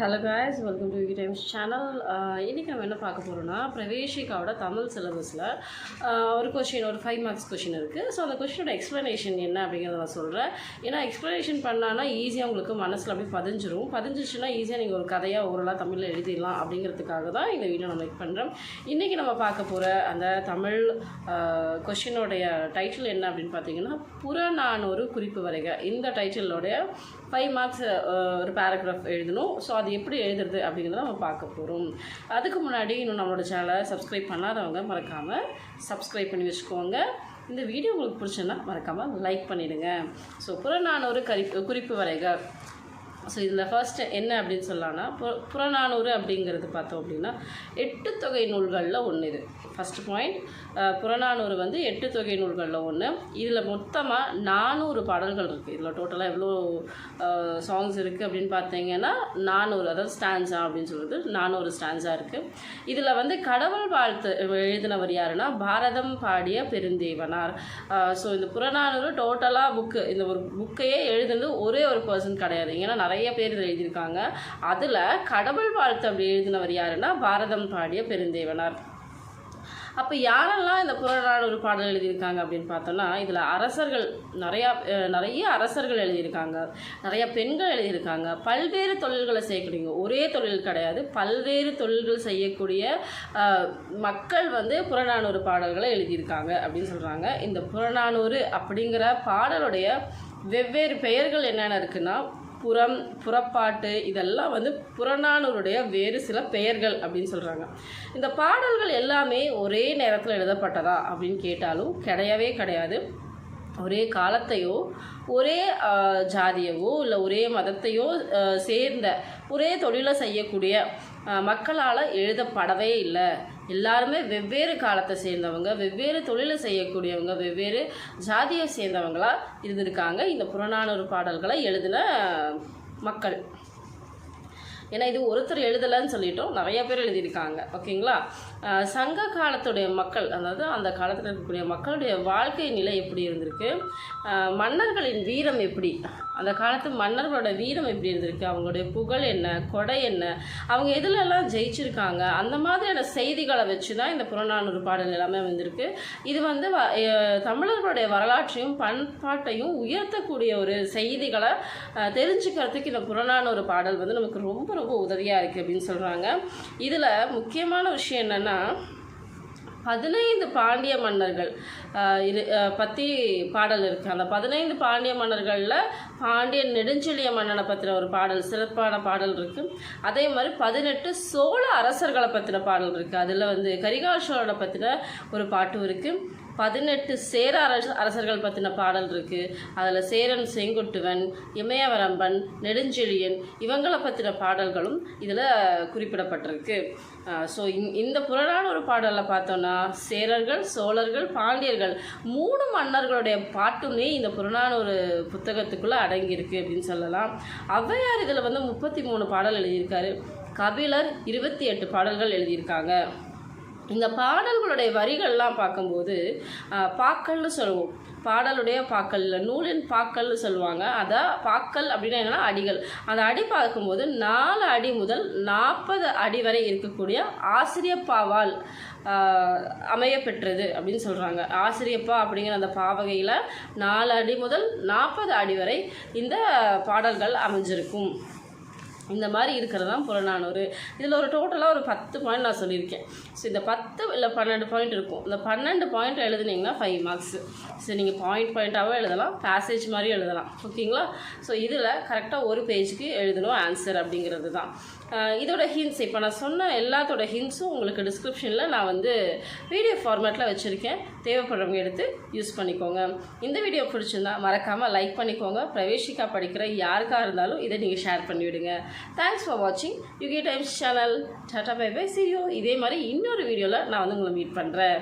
Hello guys welcome to U Times channel இன்றைக்கி நம்ம என்ன பார்க்க போகிறோம்னா பிரவேஷிகாவோட தமிழ் சிலபஸில் uh, ஒரு கொஷின் ஒரு ஃபைவ் மார்க்ஸ் கொஷின் இருக்குது ஸோ அந்த கொஷினோட எக்ஸ்ப்ளனேஷன் என்ன அப்படிங்கிறத நான் சொல்கிறேன் ஏன்னா எக்ஸ்ப்ளனேஷன் பண்ணான்னா ஈஸியாக உங்களுக்கு மனசில் அப்படியே பதிஞ்சிரும். பதிஞ்சிச்சுன்னா ஈஸியாக நீங்கள் ஒரு கதையாக ஓரளாக தமிழில் எழுதிடலாம் அப்படிங்கிறதுக்காக தான் இந்த வீடியோ நம்ம மேக் பண்ணுறேன் இன்றைக்கி நம்ம பார்க்க போகிற அந்த தமிழ் uh, கொஷினோடைய டைட்டில் என்ன அப்படின்னு பார்த்தீங்கன்னா புறநானூறு குறிப்பு வரைக. இந்த டைட்டிலோடைய ஃபைவ் மார்க்ஸ் uh, ஒரு பேராகிராஃப் எழுதணும். ஸோ அது எப்படி எழுதுறது அப்படிங்கிறத நம்ம பார்க்க போகிறோம் அதுக்கு முன்னாடி இன்னும் நம்மளோட சேனலை சப்ஸ்கிரைப் பண்ணாதவங்க மறக்காமல் சப்ஸ்கிரைப் பண்ணி வச்சுக்கோங்க. இந்த வீடியோ உங்களுக்கு பிடிச்சதுன்னா மறக்காமல் லைக் பண்ணிவிடுங்க ஸோ புறநானூறு கரி குறிப்பு வரைக. ஸோ இதில் ஃபர்ஸ்ட் என்ன அப்படின்னு சொல்லலாம்னா புற புறநானூறு அப்படிங்கிறது பார்த்தோம் அப்படின்னா எட்டு தொகை நூல்களில் ஒன்று இது. ஃபஸ்ட் பாயிண்ட் புறநானூறு வந்து எட்டு தொகை நூல்களில் ஒன்று இதில் மொத்தமாக நானூறு பாடல்கள் இருக்குது இதில் டோட்டலாக எவ்வளோ சாங்ஸ் இருக்குது அப்படின்னு பார்த்தீங்கன்னா நானூறு அதாவது ஸ்டான்ஸா அப்படின்னு சொல்கிறது நானூறு ஸ்டான்ஸா இருக்குது இதில் வந்து கடவுள் வாழ்த்து எழுதினவர் யாருன்னா பாரதம் பாடிய பெருந்தேவனார். ஸோ இந்த புறநானூறு டோட்டலாக புக்கு இந்த ஒரு புக்கையே எழுதுனது ஒரே ஒரு பர்சன் கிடையாது. ஏன்னா நிறைய பேர் எழுதியிருக்காங்க. அதில் கடவுள் வாழ்த்து அப்படி எழுதினவர் யாருன்னா பாரதம் பாடிய பெருந்தேவனார். அப்போ யாரெல்லாம் இந்த புறநானூறு பாடல் எழுதியிருக்காங்க அப்படின்னு பார்த்தோன்னா இதில் அரசர்கள் நிறையா நிறைய அரசர்கள் எழுதியிருக்காங்க. நிறைய பெண்கள் எழுதியிருக்காங்க. பல்வேறு தொழில்களை செய்யக்கூடியவங்க ஒரே தொழில் கிடையாது. பல்வேறு தொழில்கள் செய்யக்கூடிய மக்கள் வந்து புறநானூறு பாடல்களை எழுதியிருக்காங்க அப்படின்னு சொல்கிறாங்க இந்த புறநானூறு அப்படிங்கிற பாடலுடைய வெவ்வேறு பெயர்கள் என்னென்ன இருக்குன்னா புறம் புறப்பாட்டு இதெல்லாம் வந்து புறநானூருடைய வேறு சில பெயர்கள் அப்படின்னு சொல்கிறாங்க இந்த பாடல்கள் எல்லாமே ஒரே நேரத்தில் எழுதப்பட்டதா அப்படின்னு கேட்டாலும் கிடையவே கிடையாது. ஒரே காலத்தையோ ஒரே ஜாதியவோ இல்லை ஒரே மதத்தையோ சேர்ந்த ஒரே தொழிலை செய்யக்கூடிய மக்களால் எழுதப்படவே இல்லை. எல்லாருமே வெவ்வேறு காலத்தை சேர்ந்தவங்க வெவ்வேறு தொழிலை செய்யக்கூடியவங்க வெவ்வேறு ஜாதியை சேர்ந்தவங்களாக இருந்திருக்காங்க. இந்த புறநானூறு பாடல்களை எழுதின மக்கள். ஏன்னா இது ஒருத்தர் எழுதலைன்னு சொல்லிட்டோம். நிறைய பேர் எழுதியிருக்காங்க. ஓகேங்களா? சங்க காலத்துடைய மக்கள் அதாவது அந்த காலத்தில் இருக்கக்கூடிய மக்களுடைய வாழ்க்கை நிலை எப்படி இருந்திருக்கு? மன்னர்களின் வீரம் எப்படி? அந்த காலத்து மன்னர்களோட வீரம் எப்படி இருந்திருக்கு? அவங்களுடைய புகழ் என்ன? கொடை என்ன? அவங்க எதுலெல்லாம் ஜெயிச்சிருக்காங்க? அந்த மாதிரியான செய்திகளை வச்சு தான் இந்த புறநானூறு பாடல் எல்லாமே வந்திருக்கு. இது வந்து தமிழர்களுடைய வரலாற்றையும் பண்பாட்டையும் உயர்த்தக்கூடிய ஒரு செய்திகளை தெரிஞ்சுக்கிறதுக்கு இந்த புறநானூறு பாடல் வந்து நமக்கு ரொம்ப ரொம்ப உதவியாக இருக்குது அப்படின்னு சொல்கிறாங்க இதில் முக்கியமான விஷயம் என்னென்னா பதினைந்து பாண்டிய மன்னர்கள் இரு பற்றி பாடல் இருக்குது அந்த பதினைந்து பாண்டிய மன்னர்களில் பாண்டிய நெடுஞ்செழிய மன்னனை பற்றின ஒரு பாடல் சிறப்பான பாடல் இருக்குது அதே மாதிரி பதினெட்டு சோழ அரசர்களை பற்றின பாடல் இருக்குது அதில் வந்து கரிகால் சோழனை பற்றின ஒரு பாட்டும் இருக்குது பதினெட்டு சேர அரச அரசர்கள் பற்றின பாடல் இருக்குது அதில் சேரன் செங்குட்டுவன் இமயவரம்பன் நெடுஞ்செழியன் இவங்களை பற்றின பாடல்களும் இதில் குறிப்பிடப்பட்டிருக்கு. ஸோ இந்த புறநானூறு பாடலில் பார்த்தோன்னா சேரர்கள் சோழர்கள் பாண்டியர்கள் மூணு மன்னர்களுடைய பாட்டுமே இந்த புறநானூறு புத்தகத்துக்குள்ளே அடங்கியிருக்கு அப்படின்னு சொல்லலாம். ஔவையார் இதில் வந்து முப்பத்தி மூணு பாடல் எழுதியிருக்காரு. கபிலர் இருபத்தி எட்டு பாடல்கள் எழுதியிருக்காங்க. இந்த பாடல்களுடைய வரிகள்லாம் பார்க்கும்போது பாக்கல்னு சொல்லுவோம். பாடலுடைய பாக்கல் நூலின் பாக்கல்னு சொல்லுவாங்க. அதை பாக்கல் அப்படின்னா என்னென்னா அடிகள். அந்த அடி பார்க்கும்போது நாலு அடி முதல் நாற்பது அடி வரை இருக்கக்கூடிய ஆசிரியப்பாவால் ஆஹ், அமையப்பெற்றது அப்படின்னு சொல்கிறாங்க ஆசிரியப்பா அப்படிங்கிற அந்த பாவகையில் நாலு அடி முதல் நாற்பது அடி வரை இந்த பாடல்கள் அமைஞ்சிருக்கும். இந்த மாதிரி இருக்கிறது தான் புறநானூறு. இதில் ஒரு டோட்டலாக ஒரு பத்து பாயிண்ட் நான் சொல்லியிருக்கேன். ஸோ இந்த பத்து இல்லை பன்னெண்டு பாயிண்ட் இருக்கும். இந்த பன்னெண்டு பாயிண்ட் எழுதுனீங்கன்னா ஃபைவ் மார்க்ஸ் ஸோ நீங்கள் பாயிண்ட் பாயிண்ட்டாகவும் எழுதலாம் பேசேஜ் மாதிரியும் எழுதலாம். ஓகேங்களா ஸோ இதில் கரெக்டாக ஒரு பேஜுக்கு எழுதணும் ஆன்சர் அப்படிங்கிறது தான் இதோட ஹின்ஸ் இப்போ நான் சொன்ன எல்லாத்தோட ஹின்ஸும் உங்களுக்கு டிஸ்கிரிப்ஷனில் நான் வந்து வீடியோ ஃபார்மேட்டில் வச்சுருக்கேன். தேவைப்படுறவங்க எடுத்து யூஸ் பண்ணிக்கோங்க. இந்த வீடியோ பிடிச்சிருந்தா மறக்காமல் லைக் பண்ணிக்கோங்க. பிரவேஷிக்கா படிக்கிற யாருக்காக இருந்தாலும் இதை நீங்கள் ஷேர் பண்ணிவிடுங்க. தேங்க்ஸ் ஃபார் வாட்சிங் UK Times channel tata bye bye cheerio இதே மாதிரி இன்னொரு வீடியோவில் நான் வந்து உங்களை மீட் பண்ணுறேன்